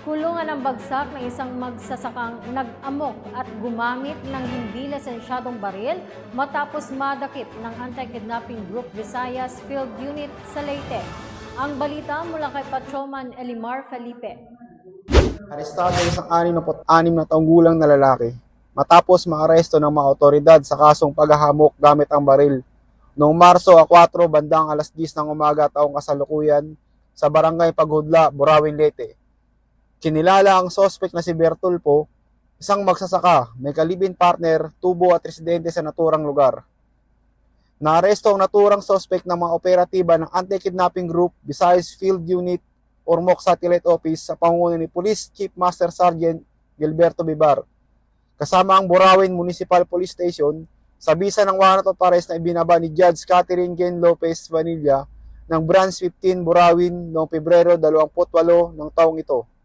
Kulungan ang bagsak ng isang magsasakang nag-amok at gumamit ng hindi lisensyadong baril matapos madakip ng anti-kidnapping group Visayas Field Unit sa Leyte. Ang balita mula kay Patrolman Elimar Felipe. Arestado ang isang 66 na taong gulang na lalaki matapos maaresto ng mga otoridad sa kasong paghahamok gamit ang baril noong Marso 4 bandang alas 10 ng umaga taong kasalukuyan sa barangay Paghudla, Burawin, Leyte. Kinilala ang sospek na si Bertulpo, isang magsasaka, may kalibin partner, tubo at residente sa naturang lugar. Naaresto ang naturang sospek ng mga operatiba ng Anti-Kidnapping Group, Visayas Field Unit, Ormoc Satellite Office sa pangunguna ni Police Chief Master Sergeant Gilberto Bibar. Kasama ang Burawin Municipal Police Station sa bisa ng warrant of arrest na ibinaba ni Judge Catherine Gen Lopez Vanilla ng Branch 15 Burawin noong Pebrero 28 ng taong ito.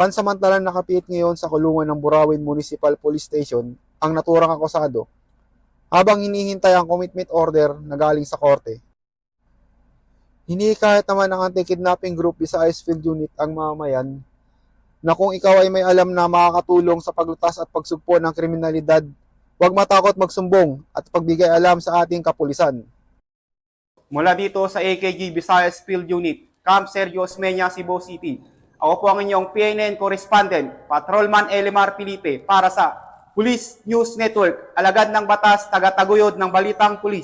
Pansamantalang nakapiit ngayon sa kulungan ng Burawin Municipal Police Station ang naturang akusado habang hinihintay ang commitment order na galing sa korte. Hinihikayat naman ng anti-kidnapping group Visayas Field Unit ang mamamayan na kung ikaw ay may alam na makakatulong sa paglutas at pagsugpo ng kriminalidad, huwag matakot magsumbong at pagbigay alam sa ating kapulisan. Mula dito sa AKG Visayas Field Unit, Camp Sergio Osmeña, Cebu City. Ako po ang inyong PNN correspondent, Patrolman Elimar Felipe para sa Police News Network, alagad ng batas, tagataguyod ng balitang pulis.